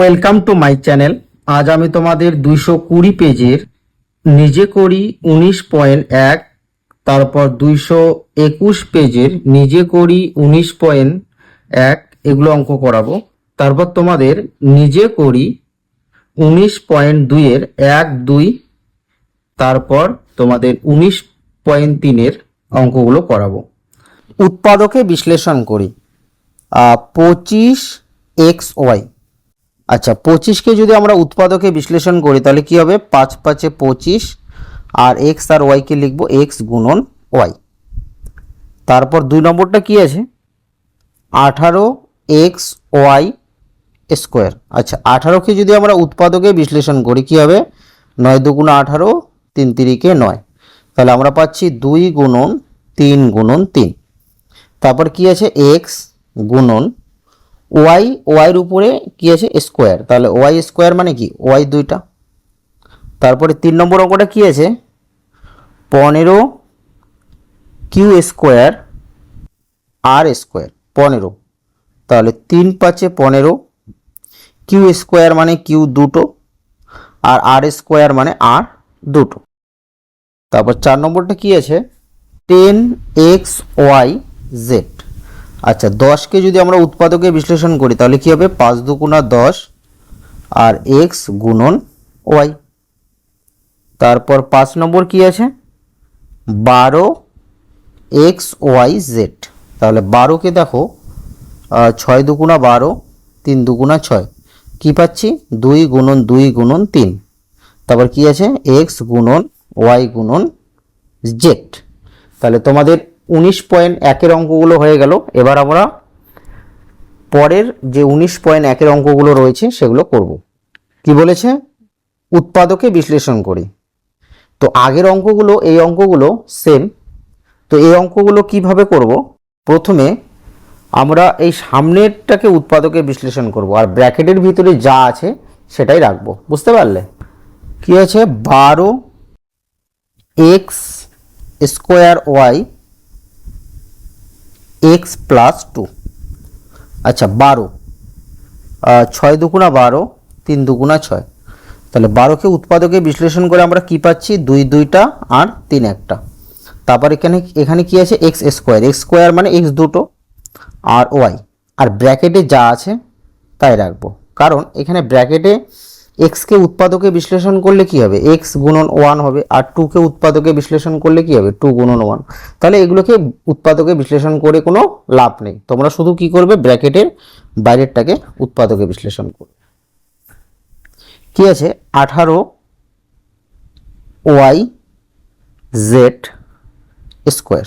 Welcome to my channel. আজ আমি তোমাদের দুইশো কুড়ি পেজের নিজে করি উনিশ পয়েন্ট এক, তারপর দুইশো একুশ পেজের নিজে করি উনিশ পয়েন্ট এক এগুলো অঙ্ক করাবো। তারপর তোমাদের নিজে করি উনিশ পয়েন্ট দুইয়ের এক, দুই, তারপর তোমাদের উনিশ পয়েন্ট তিনের অঙ্কগুলো করাবো। উৎপাদকে বিশ্লেষণ করি। পঁচিশ এক্স ওয়াই। আচ্ছা পঁচিশকে যদি আমরা উৎপাদকে বিশ্লেষণ করি, তাহলে কি হবে? পাঁচ পাঁচে পঁচিশ, আর এক্স আর ওয়াইকে লিখব এক্স গুণন ওয়াই তারপর দুই নম্বরটা কি আছে? আঠারো এক্স ওয়াই স্কোয়ার আচ্ছা আঠারোকে যদি আমরা উৎপাদকে বিশ্লেষণ করি, কি হবে? নয় দুগুণা আঠারো, তিন তিরিকে নয়। তাহলে আমরা পাচ্ছি দুই গুণন তিন গুণন তিন। তারপর কি আছে? এক্স গুণন ওয়াই ওয়াইয়ের উপরে কি আছে? স্কোয়ার তাহলে ওয়াই স্কোয়ার মানে কি? ওয়াই দুইটা। তারপরে তিন নম্বর অঙ্কটা কি আছে? পনেরো কিউ স্কোয়ার আর স্কোয়ার পনেরো। তাহলে তিন পাঁচে পনেরো। কিউ স্কোয়ার মানে কিউ দুটো। আর আর স্কোয়ার মানে আর দুটো। তারপর চার নম্বরটা কি আছে? টেন এক্স ওয়াই জেড আচ্ছা দশকে যদি আমরা উৎপাদকে বিশ্লেষণ করি, তাহলে কি হবে? পাঁচ দুগুণা দশ আর এক্স গুণন ওয়াই তারপর পাঁচ নম্বর কি আছে? বারো এক্স ওয়াই জেড। তাহলে বারোকে দেখো ছয় দুগুণা বারো, তিন দুগুণা ছয়। কী পাচ্ছি? দুই গুণন দুই গুণন তিন। তারপর কি আছে? এক্স গুণন ওয়াই গুণন জেড। তাহলে তোমাদের উনিশ পয়েন্ট একের অঙ্কগুলো হয়ে গেল। এবার আমরা পরের যে উনিশ পয়েন্ট একের অঙ্কগুলো রয়েছে সেগুলো করব। কি বলেছে? উৎপাদকে বিশ্লেষণ করি। তো আগের অঙ্কগুলো, এই অঙ্কগুলো সেম তো এই অঙ্কগুলো কীভাবে করব? প্রথমে আমরা এই সামনেরটাকে উৎপাদকে বিশ্লেষণ করব আর ব্র্যাকেটের ভিতরে যা আছে সেটাই রাখব। বুঝতে পারলে? কি আছে? বারো x square y x plus two আচ্ছা বারো। ছয় দুগুণা বারো, তিন দুগুণা ছয়। তাহলে বারোকে উৎপাদকে বিশ্লেষণ করে আমরা কি পাচ্ছি? দুই, দুইটা আর তিন একটা। তারপর এখানে এখানে কি আছে? এক্স স্কোয়ার এক্স স্কোয়ার মানে এক্স দুটো, আর ওয়াই আর ব্র্যাকেটে যা আছে, তাই রাখব। কারণ এখানে ব্র্যাকেটে এক্সকে উৎপাদকে বিশ্লেষণ করলে কি হবে? এক্স গুণন ওয়ান হবে, আর টুকে উৎপাদকে বিশ্লেষণ করলে কি হবে? টু গুণন ওয়ান তাহলে এগুলোকে উৎপাদকে বিশ্লেষণ করে কোনো লাভ নেই। তোমরা শুধু কি করবে? ব্র্যাকেটের বাইরেরটাকে উৎপাদকে বিশ্লেষণ করবে। কি আছে? আঠারো y z square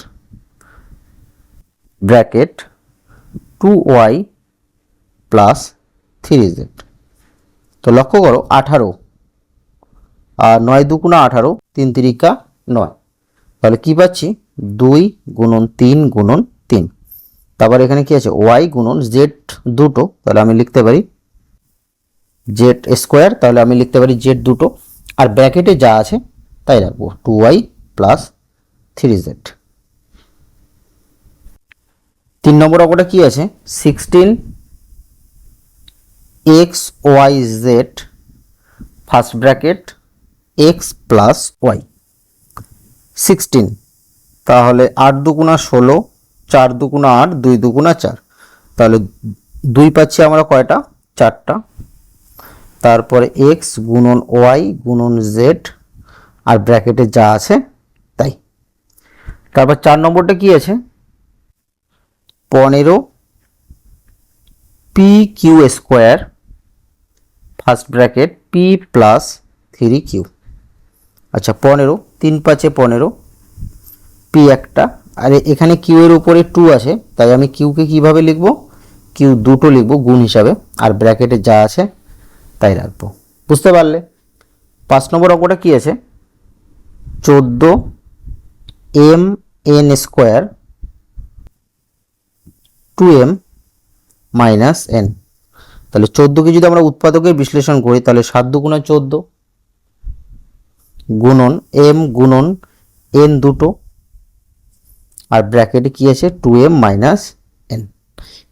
bracket two y plus three z. তো লক্ষ্য করো, আঠারো। আর নয় দুগুণা আঠারো, তিন তিরিকা নয়। তাহলে কি পাচ্ছি? দুই গুণন তিন গুণন তিন। তারপর এখানে কি আছে? ওয়াই গুণন জেড দুটো, তাহলে আমি লিখতে পারি জেড স্কোয়ার, তাহলে আমি লিখতে পারি জেড দুটো। আর ব্র্যাকেটে যা আছে, তাই রাখব। Two y plus three z. তিন নম্বর অঙ্কটা কি আছে? Sixteen x y z first bracket x plus y sixteen তাহলে আট দুগুণা ষোলো, চার দুগুণা আট, দুই দুগুণা চার। তাহলে দুই পাচ্ছি আমরা কয়টা? চারটা। তারপরে এক্স গুণন ওয়াই গুণন জেড আর ব্র্যাকেটে যা আছে তাই। তারপর চার নম্বরটা কি আছে? পনেরো p q square first bracket p plus three q. আচ্ছা পনেরো, তিন পাঁচে পনেরো, পি একটা। আর এখানে কিউ এর উপরে টু আছে তাই আমি কিউকে কীভাবে লিখব? কিউ দুটো লিখব গুণ হিসাবে, আর ব্র্যাকেটে যা আছে তাই রাখব। বুঝতে পারলে? পাঁচ নম্বর অঙ্কটা কি আছে? চোদ্দ m n square two m minus n. তাহলে চোদ্দোকে যদি আমরা উৎপাদকে বিশ্লেষণ করি, তাহলে সাত দুগুণা চোদ্দ গুণন এম গুণন এন দুটো, আর ব্র্যাকেটে কি আছে? টু এম মাইনাস এন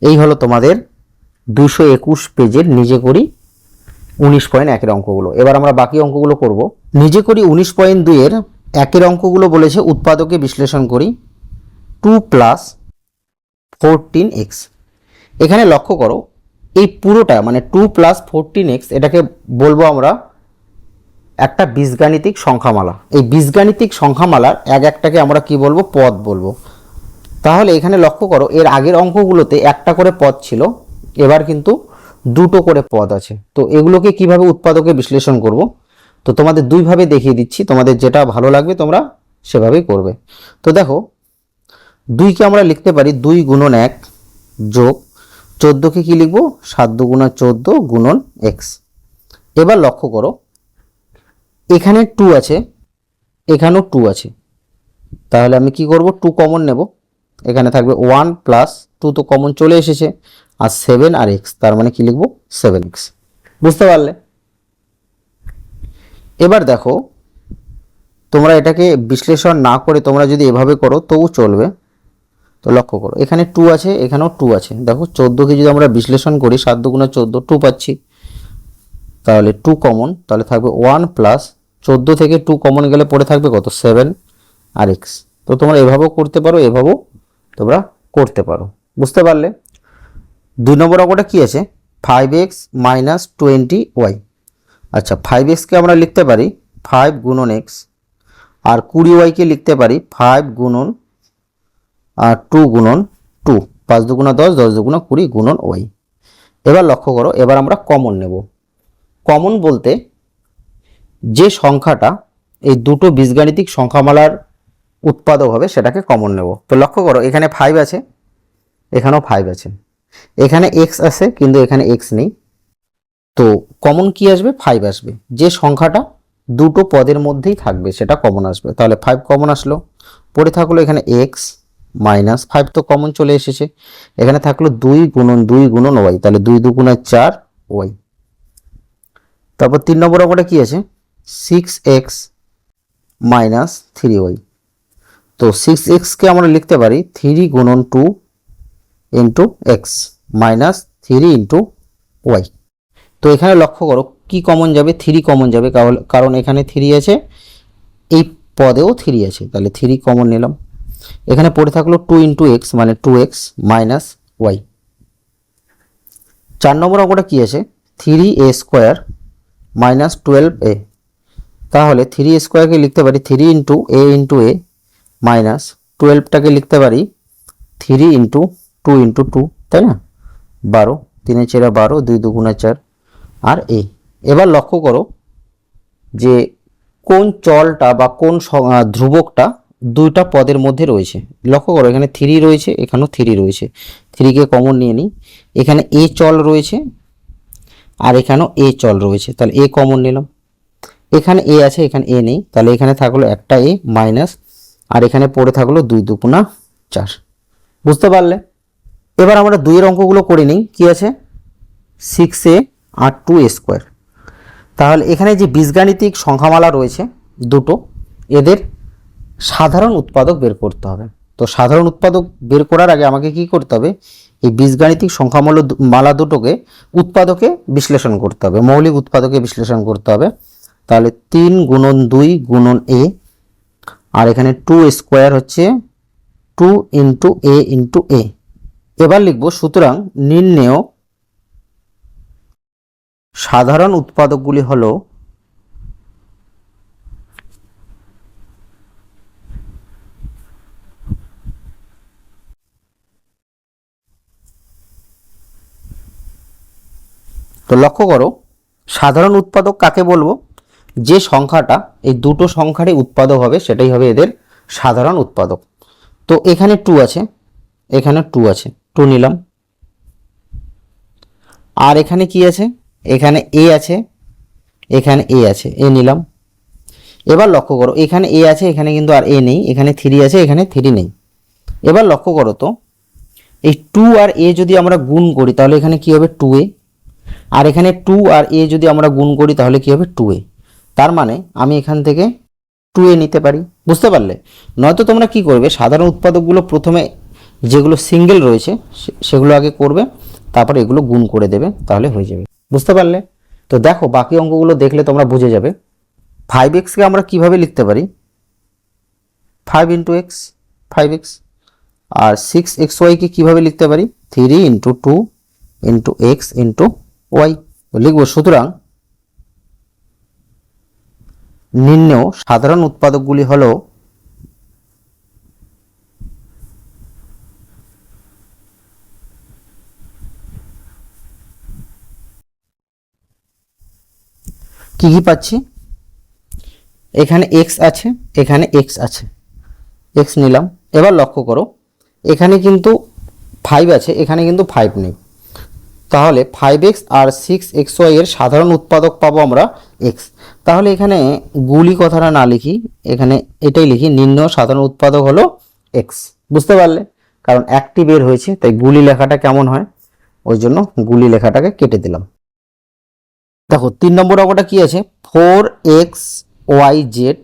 এই হলো তোমাদের দুশো একুশ পেজের নিজে করি উনিশ পয়েন্ট একের অঙ্কগুলো। এবার আমরা বাকি অঙ্কগুলো করব। নিজে করি উনিশ পয়েন্ট দুইয়ের একের অঙ্কগুলো বলেছে উৎপাদকে বিশ্লেষণ করি টু প্লাস ফোরটিন এক্স এখানে লক্ষ্য করো এই পুরোটা মানে টু প্লাস ফোরটিন এক্স এটাকে বলব আমরা একটা বীজগাণিতিক সংখ্যামালা। এই বীজগাণিতিক সংখ্যামালার এক একটাকে আমরা কি বলব? পদ বলব। তাহলে এখানে লক্ষ্য করো, এর আগের অঙ্কগুলোতে একটা করে পদ ছিল, এবার কিন্তু দুটো করে পদ আছে। তো এগুলোকে কীভাবে উৎপাদকে বিশ্লেষণ করব? তো তোমাদের দুইভাবে দেখিয়ে দিচ্ছি, তোমাদের যেটা ভালো লাগবে তোমরা সেভাবেই করবে। তো দেখো, দুইকে আমরা লিখতে পারি দুই গুণন এক যোগ চোদ্দোকে কি লিখব? সাত দুগুণা চোদ্দ গুণন এক্স এবার লক্ষ্য করো। এখানে টু আছে, এখানেও টু আছে। তাহলে আমি কি করব? টু কমন নেব। এখানে থাকবে ওয়ান প্লাস টু তো কমন চলে এসেছে, আর সেভেন আর এক্স তার মানে কি লিখব? সেভেন এক্স বুঝতে পারলে? এবার দেখো, তোমরা এটাকে বিশ্লেষণ না করে তোমরা যদি এভাবে করো, তবু চলবে। তো লক্ষ্য করো, এখানে টু আছে, এখানেও টু আছে। দেখো চোদ্দোকে যদি আমরা বিশ্লেষণ করি, সাত দুগুণে চোদ্দ টু পাচ্ছি। তাহলে টু কমন তাহলে থাকবে ওয়ান প্লাস চোদ্দ থেকে টু কমন গেলে পড়ে থাকবে কত? সেভেন আর এক্স তো তোমরা এভাবেও করতে পারো, এভাবেও তোমরা করতে পারো। বুঝতে পারলে? দুই নম্বর অঙ্কটা কী আছে? Five x minus twenty y আচ্ছা ফাইভ এক্সকে আমরা লিখতে পারি ফাইভ গুণন এক্স আর কুড়ি ওয়াইকে লিখতে পারি ফাইভ গুণন আর টু গুণন টু, পাঁচ দুগুণা দশ দশ দুগুণা কুড়ি গুণন ওয়াই। এবার লক্ষ্য করো, এবার আমরা কমন নেব। কমন বলতে যে সংখ্যাটা এই দুটো বীজগাণিতিক সংখ্যামালার উৎপাদক হবে, সেটাকে কমন নেব। তো লক্ষ্য করো, এখানে ফাইভ আছে, এখানেও ফাইভ আছে। এখানে এক্স আছে, কিন্তু এখানে এক্স নেই। তো কমন কি আসবে? ফাইভ আসবে। যে সংখ্যাটা দুটো পদের মধ্যেই থাকবে, সেটা কমন আসবে। তাহলে ফাইভ কমন আসলো। পড়ে থাকল এখানে এক্স মাইনাস ফাইভ তো কমন চলে এসেছে। এখানে থাকল দুই গুণন দুই গুণন ওয়াই, তাহলে দুই দুগুণে চার ওয়াই। তারপর তিন নম্বর অঙ্কটা কি আছে? Six x minus three y তো সিক্স এক্সকে আমরা লিখতে পারি থ্রি গুণন two into x minus three into y তো এখানে লক্ষ্য করো, কি কমন যাবে? থ্রি কমন যাবে, কারণ এখানে থ্রি আছে, এই পদেও থ্রি আছে, তাহলে থ্রি কমন নিলাম। এখানে পড়ে থাকল টু ইন্টু এক্স মানে টু এক্স মাইনাস ওয়াই চার নম্বর অঙ্কটা কী আছে three a square minus twelve a তাহলে থ্রি স্কোয়ারকে লিখতে পারি three into a into a minus টুয়েলভটাকে লিখতে পারি three into two into two তাই না? বারো, তিনে চেরা বারো, দুই দুগুণা চার, আর এ এবার লক্ষ্য করো যে কোন চলটা বা কোন ধ্রুবকটা দুইটা পদের মধ্যে রয়েছে। লক্ষ্য করো, এখানে থ্রি রয়েছে, এখানেও থ্রি রয়েছে। থ্রিকে কমন নিয়ে নিই। এখানে এ চল রয়েছে আর এখানেও এ চল রয়েছে। তাহলে এ কমন নিলাম। এখানে এ আছে, এখানে এ নেই। তাহলে এখানে থাকল একটা এ মাইনাস আর এখানে পড়ে থাকল দুই দুগুণা চার। বুঝতে পারলে? এবার আমরা দুইয়ের অঙ্কগুলো করে নিই। কি আছে? সিক্স এ আর টু এ স্কোয়ার তাহলে এখানে যে বীজগাণিতিক সংখ্যামালা রয়েছে দুটো, এদের সাধারণ উৎপাদক বের করতে হবে। তো সাধারণ উৎপাদক বের করার আগে আমাকে কি করতে হবে? এই বীজগাণিতিক সংখ্যামালা মালা দুটোকে উৎপাদকে বিশ্লেষণ করতে হবে। মৌলিক উৎপাদকে বিশ্লেষণ করতে হবে। তাহলে তিন গুণন দুই গুণন এ, আর এখানে টু স্কোয়ার হচ্ছে two into a into a. এবার লিখব, সুতরাং নির্ণেয় সাধারণ উৎপাদকগুলি হলো তো লক্ষ্য করো, সাধারণ উৎপাদক কাকে বলব? যে সংখ্যাটা, এই দুটো সংখ্যারই উৎপাদক হবে, সেটাই হবে এদের সাধারণ উৎপাদক। তো এখানে টু আছে, এখানে টু আছে টু নিলাম। আর এখানে কি আছে? এখানে এ আছে, এখানে এ আছে এ নিলাম। এবার লক্ষ্য করো, এখানে এ আছে, এখানে কিন্তু আর এ নেই, এখানে থ্রি আছে, এখানে থ্রি নেই। এবার লক্ষ্য করো তো, এই টু আর এ যদি আমরা গুণ করি, তাহলে এখানে কি হবে? টু এ আর এখানে টু আর এ যদি আমরা গুণ করি, তাহলে কি হবে? টু এ তার মানে আমি এখান থেকে টু এ নিতে পারি। বুঝতে পারলে? নয়তো তোমরা কি করবে? সাধারণ উৎপাদকগুলো প্রথমে যেগুলো সিঙ্গেল রয়েছে সেগুলো আগে করবে, তারপর এগুলো গুণ করে দেবে, তাহলে হয়ে যাবে। বুঝতে পারলে? তো দেখো, বাকি অঙ্কগুলো দেখলে তোমরা বুঝে যাবে। ফাইভ এক্সকে আমরা কীভাবে লিখতে পারি? Five into x five x আর সিক্স এক্স ওয়াইকে কীভাবে লিখতে পারি? Three into two into x into y লিখব সুতরাং নিম্নেও সাধারণ উৎপাদকগুলি হলো কি কি পাচ্ছি? এখানে এক্স আছে, এখানে এক্স আছে। এক্স নিলাম। এবার লক্ষ্য করো, এখানে কিন্তু ফাইভ আছে, এখানে কিন্তু ফাইভ নেই। তাহলে ফাইভ এক্স আর সিক্স এক্স ওয়াই এর সাধারণ উৎপাদক পাবো আমরা এক্স তাহলে এখানে গুলি কথাটা না লিখি, এখানে এটাই লিখি, নিম্ন সাধারণ উৎপাদক হলো এক্স বুঝতে পারলে? কারণ একটি বের হয়েছে, তাই গুলি লেখাটা কেমন হয়? ওই জন্য গুলি লেখাটাকে কেটে দিলাম। দেখো, তিন নম্বর অঙ্কটা কি আছে? ফোর এক্স ওয়াই জেড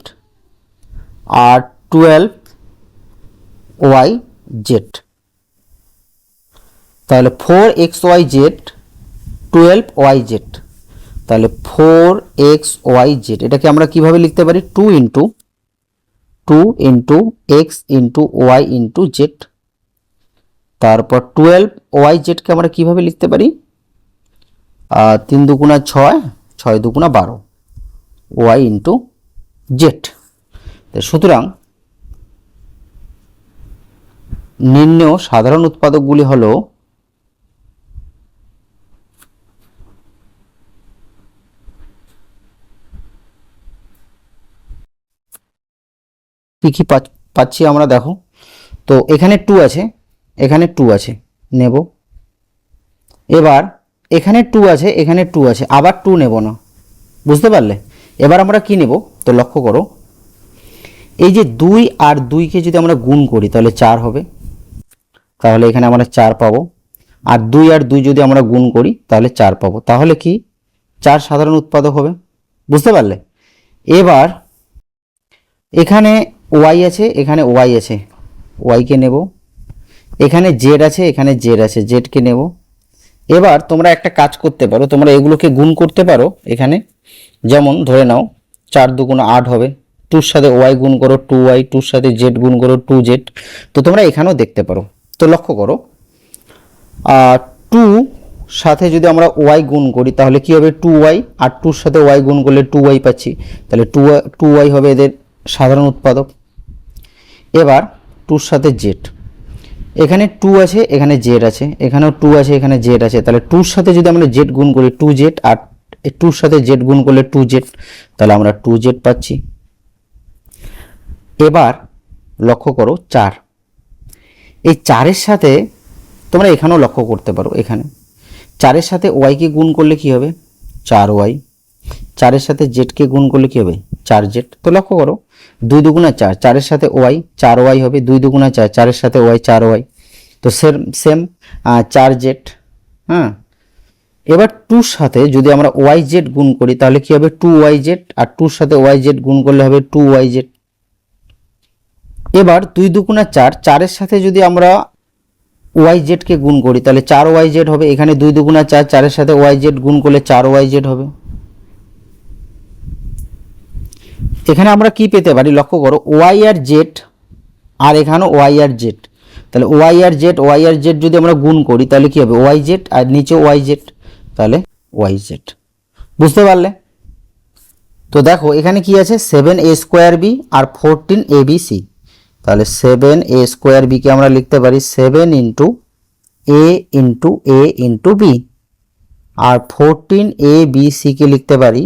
আর টুয়েলভ ওয়াই জেড তাহলে four x y z twelve y z তাহলে ফোর এক্স ওয়াই জেড এটাকে আমরা কীভাবে লিখতে পারি? Two into two into x into y into z তারপর টুয়েলভ ওয়াই জেডকে আমরা কীভাবে লিখতে পারি? তিন দুগুণা ছয় ছয় দুগুণা বারো ওয়াই ইন্টু জেড সুতরাং নিম্ন সাধারণ উৎপাদকগুলি হলো কি কি পাচ- পাচ্ছি আমরা দেখো। তো এখানে টু আছে, এখানে টু আছে, নেব। এবার এখানে টু আছে, এখানে টু আছে, আবার টু নেব না। বুঝতে পারলে? এবার আমরা কি নেব? তো লক্ষ্য করো। এই যে দুই আর দুইকে যদি আমরা গুণ করি, তাহলে চার হবে। তাহলে এখানে আমরা চার পাবো। আর দুই আর দুই যদি আমরা গুণ করি, তাহলে চার পাবো। তাহলে কি? চার সাধারণ উৎপাদক হবে। বুঝতে পারলে? এবার এখানে ওয়াই আছে, এখানে ওয়াই আছে। ওয়াইকে নেব। এখানে জেড আছে, এখানে জেড আছে জেডকে নেব। এবার তোমরা একটা কাজ করতে পারো, তোমরা এগুলোকে গুণ করতে পারো এখানে। যেমন ধরে নাও, চার দুগুণ আট হবে। টুর সাথে ওয়াই গুণ করো টু ওয়াই টুর সাথে জেড গুণ করো টু জেড তো তোমরা এখানেও দেখতে পারো। তো লক্ষ্য করো টু সাথে যদি আমরা ওয়াই গুণ করি, তাহলে কি হবে? টু ওয়াই আর টুর সাথে ওয়াই গুণ করলে টু ওয়াই পাচ্ছি। তাহলে টু টু ওয়াই হবে এদের সাধারণ উৎপাদক। এবার টুর সাথে জেড এখানে টু আছে, এখানে জেড আছে, এখানেও টু আছে, এখানে জেড আছে। তাহলে টুর সাথে যদি আমরা জেড গুণ করি টু জেড আর টুর সাথে জেড গুণ করলে টু জেড তাহলে আমরা টু জেড পাচ্ছি। এবার লক্ষ্য করো চার। এই চারের সাথে তোমরা এখানেও লক্ষ্য করতে পারো, এখানে। চারের সাথে ওয়াইকে গুণ করলে কি হবে? চার ওয়াই চারের সাথে জেডকে গুণ করলে কি হবে? চার জেড তো লক্ষ্য করো দুই দুগুণা চার, চারের সাথে ওয়াই, চার ওয়াই হবে দুই দুগুণা চার, চারের সাথে ওয়াই, চার ওয়াই। তো সেম সেম চার জেড হ্যাঁ? এবার টুর সাথে যদি আমরা ওয়াই জেড গুণ করি, তাহলে কি হবে? টু ওয়াই জেড, আর টুর সাথে ওয়াই জেড গুণ করলে হবে টু ওয়াই জেড। এবার দুই দুগুণা চার, চারের সাথে যদি আমরা ওয়াই জেডকে গুণ করি, তাহলে চার ওয়াই জেড হবে, এখানে দুই দুগুণা চার, চারের সাথে ওয়াই জেড গুণ করলে চার ওয়াই জেড হবে। এখানে আমরা কি পেতে পারি? লক্ষ্য করো ওয়াই আর জেড আর এখানে ওয়াই আর জেড তাহলে ওয়াই আর জেড ওয়াই আর জেড যদি আমরা গুণ করি, তাহলে কি হবে? ওয়াই জেড আর নিচে ওয়াই জেড তাহলে ওয়াই জেড বুঝতে পারলে? তো দেখো, এখানে কি আছে? সেভেন এ স্কোয়ার বি আর ফোরটিন এ বি সি তাহলে সেভেন এ স্কোয়ার বিকে আমরা লিখতে পারি seven into a into a into b R fourteen a b সিকে লিখতে পারি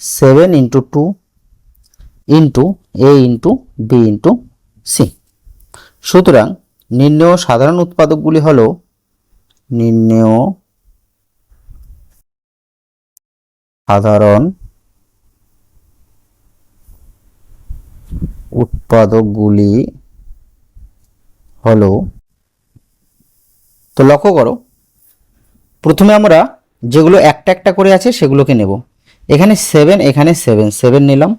seven into two into a into b into c সুতরাং নির্ণেয় সাধারণ উৎপাদকগুলি হল নির্ণেয় সাধারণ উৎপাদকগুলি হলো তো লক্ষ্য করো। প্রথমে আমরা যেগুলো একটা একটা করে আছে সেগুলোকে নেব। এখানে সেভেন এখানে সেভেন সেভেন নিলাম।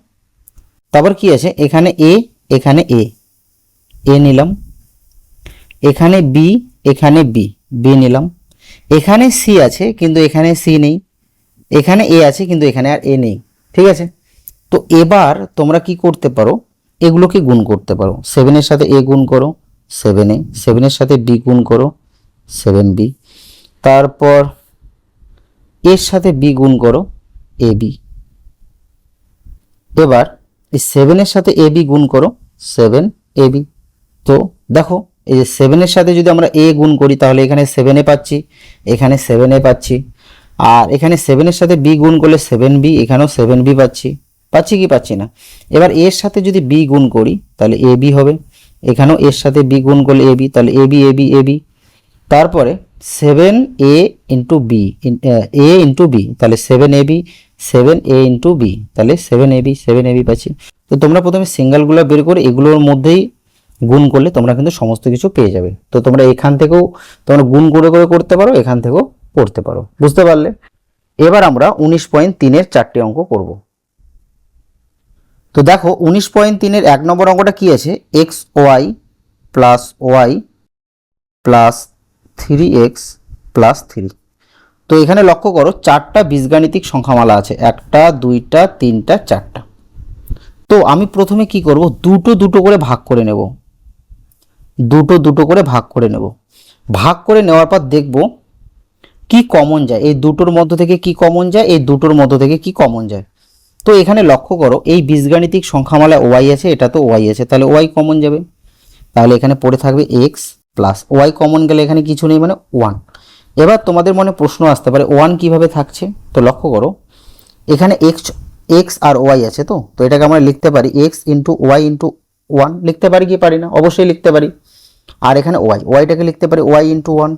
তারপর কি আছে? এখানে এ এখানে এ এ নিলাম। এখানে বি এখানে বি বি নিলাম। এখানে সি আছে, কিন্তু এখানে সি নেই। এখানে এ আছে, কিন্তু এখানে আর এ নেই। ঠিক আছে? তো এবার তোমরা কি করতে পারো? এগুলোকে গুণ করতে পারো। সেভেনের সাথে এ গুণ করো সেভেন সেভেনের সাথে বি গুণ করো সেভেন বি তারপর এর সাথে বি গুণ করো এ বি এবার এই সেভেনের সাথে এ বি গুণ করো সেভেন এ বি তো দেখো, এই যে সেভেনের সাথে যদি আমরা এ গুণ করি, তাহলে এখানে সেভেন পাচ্ছি, এখানে সেভেন পাচ্ছি। আর এখানে সেভেনের সাথে বি গুণ করলে সেভেন বি এখানেও সেভেন বি পাচ্ছি। পাচ্ছি কি পাচ্ছি না? এবার এর সাথে যদি বি গুণ করি, তাহলে এ বি হবে। এখানেও এর সাথে বি গুণ করলে এ বি তাহলে a b a b a b তারপরে seven a into b a into b তাহলে seven a b seven a into b তাহলে seven a b seven a b পাচ্ছি। তো তোমরা প্রথমে সিঙ্গেলগুলো বের করে এগুলোর মধ্যেই গুণ করলে তোমরা কিন্তু সমস্ত কিছু পেয়ে যাবে। তো তোমরা এখান থেকেও তোমরা গুণ করে করে করতে পারো, এখান থেকেও করতে পারো। বুঝতে পারলে? এবার আমরা উনিশ পয়েন্ট তিনের চারটি অঙ্ক করব। তো দেখো, উনিশ পয়েন্ট তিনের এক নম্বর অঙ্কটা কি আছে? X y plus y plus three x plus three তো এখানে লক্ষ্য করো, চারটা বীজগাণিতিক সংখ্যামালা আছে। একটা, দুইটা, তিনটা, চারটা। তো আমি প্রথমে কি করব? দুটো দুটো করে ভাগ করে নেব। দুটো দুটো করে ভাগ করে নেব। ভাগ করে নেওয়ার পর দেখব কি কমন যায়। এই দুটোর মধ্য থেকে কি কমন যায়? এই দুটোর মধ্য থেকে কি কমন যায়? তো এখানে লক্ষ্য করো, এই বীজগাণিতিক সংখ্যামালা ওয়াই আছে, এটা তো ওয়াই আছে। তাহলে ওয়াই কমন যাবে। তাহলে এখানে পড়ে থাকবে এক্স প্লাস ওয়াই কমন গেলে এখানে কিছু নেই মানে ওয়ান এবার তোমাদের মনে প্রশ্ন আসতে পারে ওয়ান কীভাবে থাকছে? তো লক্ষ্য করো, এখানে এক্স এক্স আর ওয়াই আছে তো? তো এটাকে আমরা লিখতে পারি x into y into one লিখতে পারি কি পারি না? অবশ্যই লিখতে পারি। আর এখানে ওয়াই ওয়াইটাকে লিখতে পারি ওয়াই ইন্টু ওয়ান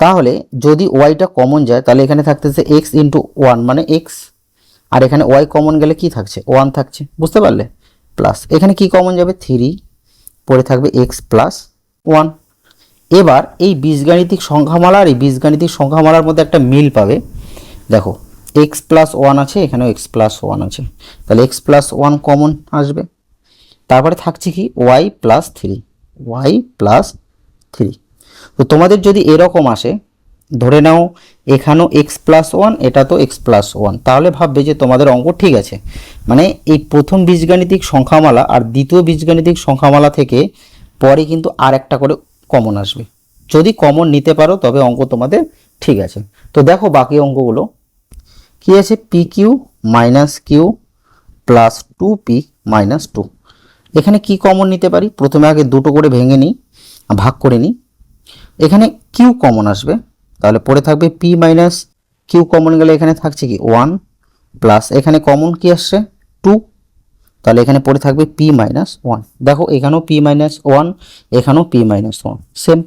তাহলে যদি ওয়াইটা কমন যায়, তাহলে এখানে থাকতেছে এক্স ইন্টু ওয়ান মানে এক্স আর এখানে ওয়াই কমন গেলে কি থাকছে? ওয়ান থাকছে, বুঝতে পারলে? প্লাস এখানে কি কমন যাবে? থ্রি পরে থাকবে এক্স প্লাস ওয়ান এবার এই বীজগাণিতিক সংখ্যামালা আর এই বীজগাণিতিক সংখ্যামালার মধ্যে একটা মিল পাবে। দেখো এক্স প্লাস ওয়ান আছে, এখানেও এক্স প্লাস ওয়ান আছে। তাহলে এক্স প্লাস ওয়ান কমন আসবে। তারপরে থাকছে কি? Y plus three y plus three তো তোমাদের যদি এরকম আসে, ধরে নাও এখানেও এক্স প্লাস ওয়ান এটা তো এক্স প্লাস ওয়ান তাহলে ভাববে যে তোমাদের অঙ্ক ঠিক আছে। মানে এই প্রথম বীজগাণিতিক সংখ্যামালা আর দ্বিতীয় বীজগাণিতিক সংখ্যামালা থেকে পরে কিন্তু আর একটা করে কমন আসবে। যদি কমন নিতে পারো, তবে অঙ্ক তোমাদের ঠিক আছে। তো দেখো বাকি অঙ্কগুলো। কি আছে? P q minus q plus two p minus two এখানে কি কমন নিতে পারি? প্রথমে আগে দুটো করে ভেঙে নিই, ভাগ করে নিই। এখানে কিউ কমন আসবে। তাহলে পড়ে থাকবে পি মাইনাস কিউ কমন গেলে এখানে থাকছে কি? ওয়ান প্লাস এখানে কমন কি আসছে? টু তাহলে এখানে পড়ে থাকবে পি মাইনাস ওয়ান দেখো এখানেও পি মাইনাস ওয়ান এখানেও পি মাইনাস ওয়ান সেম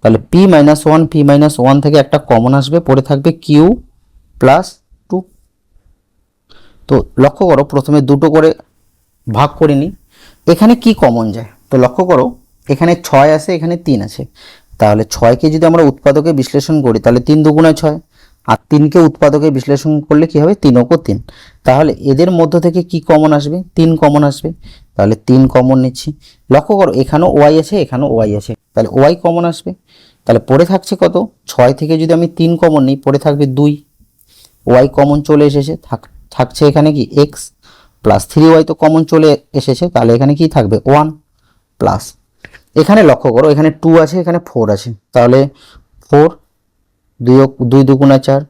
তাহলে p minus one p minus one থেকে একটা কমন আসবে, পড়ে থাকবে কিউ প্লাস টু তো লক্ষ্য করো, প্রথমে দুটো করে ভাগ করে নিই। এখানে কি কমন যায়? তো লক্ষ্য করো, এখানে ছয় আছে, এখানে তিন আছে। তাহলে ছয়কে যদি আমরা উৎপাদকে বিশ্লেষণ করি, তাহলে তিন দুগুণে ছয়। আর তিনকে উৎপাদকে বিশ্লেষণ করলে কি হবে? তিন অঙ্ক তিন। তাহলে এদের মধ্য থেকে কি কমন আসবে? তিন কমন আসবে। তাহলে তিন কমন নিচ্ছি। লক্ষ্য করো, এখানেও ওয়াই আছে, এখানেও ওয়াই আছে। তাহলে ওয়াই কমন আসবে। তাহলে পড়ে থাকছে কত? ছয় থেকে যদি আমি তিন কমন নিই, পড়ে থাকবে দুই। ওয়াই কমন চলে এসেছে। থাক, থাকছে এখানে কি? এক্স প্লাস থ্রি ওয়াই তো কমন চলে এসেছে। তাহলে এখানে কি থাকবে? ওয়ান প্লাস এখানে লক্ষ্য করো, এখানে টু আছে, এখানে ফোর আছে। তাহলে ফোর দুই দুই দুগুণা চার।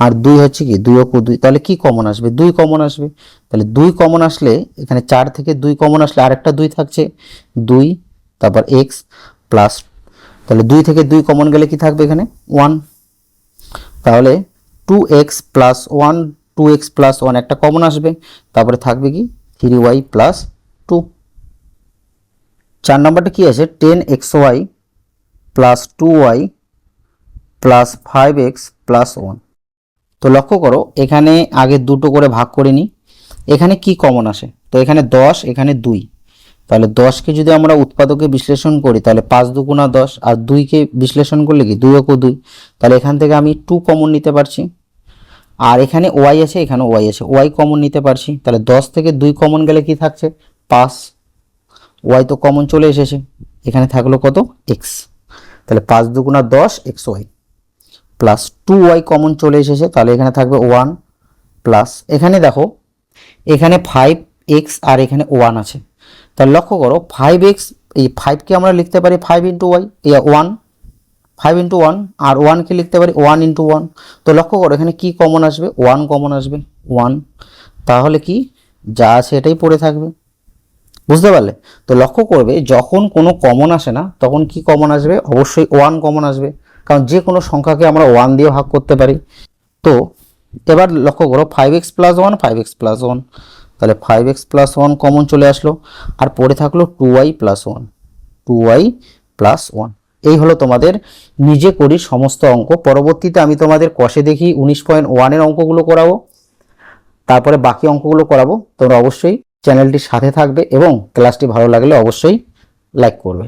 আর দুই হচ্ছে কি? দুই অকু দুই। তাহলে কি কমন আসবে? দুই কমন আসবে। তাহলে দুই কমন আসলে এখানে চার থেকে দুই কমন আসলে আরেকটা দুই থাকছে। দুই, তারপর এক্স প্লাস তাহলে দুই থেকে দুই কমন গেলে কি থাকবে এখানে? ওয়ান তাহলে two x plus one two x plus one একটা কমন আসবে। তারপরে থাকবে কি? থ্রি ওয়াই প্লাস টু চার নম্বরটা কি আছে? Ten x y plus two y plus five x plus one তো লক্ষ্য করো, এখানে আগে দুটো করে ভাগ করে নিই। এখানে কি কমন আসে? তো এখানে দশ, এখানে দুই। তাহলে দশকে যদি আমরা উৎপাদকে বিশ্লেষণ করি, তাহলে পাঁচ দুগুণা দশ আর দুইকে বিশ্লেষণ করলে কি? দুই অকু দুই। তাহলে এখান থেকে আমি টু কমন নিতে পারছি। আর এখানে ওয়াই আছে, এখানে ওয়াই আছে। ওয়াই কমন নিতে পারছি। তাহলে দশ থেকে দুই কমন গেলে কি থাকছে? পাঁচ। ওয়াই তো কমন চলে এসেছে। এখানে থাকল কত? এক্স তাহলে পাঁচ দুগুণা দশ x y plus two y common চলে এসেছে, তাহলে এখানে থাকবে ওয়ান প্লাস এখানে দেখো, এখানে ফাইভ এক্স আর এখানে ওয়ান আছে। তাহলে লক্ষ্য করো ফাইভ এক্স এই ফাইভকে আমরা লিখতে পারি five into y one five into one আর ওয়ানকে লিখতে পারি ওয়ান ইন্টু ওয়ান তো লক্ষ্য করো, এখানে কি কমন আসবে? ওয়ান কমন আসবে ওয়ান তাহলে কি? যা আছে এটাই পড়ে থাকবে। বুঝতে পারলে? তো লক্ষ্য করবে, যখন কোনো কমন আসে না, তখন কি কমন আসবে? অবশ্যই ওয়ান কমন আসবে। কারণ যে কোনো সংখ্যাকে আমরা ওয়ান দিয়ে ভাগ করতে পারি। তো এবার লক্ষ্য করো five x plus one five x plus one তাহলে five x plus one common চলে আসলো। আর পড়ে থাকল two y plus one two y plus one এই হলো তোমাদের নিজে করি সমস্ত অঙ্ক। পরবর্তীতে আমি তোমাদের কষে দেখি উনিশ পয়েন্ট ওয়ানের অঙ্কগুলো করাবো। তারপরে বাকি অঙ্কগুলো করাবো। তোমরা অবশ্যই চ্যানেলটির সাথে থাকবে এবং ক্লাসটি ভালো লাগলে অবশ্যই লাইক করবে।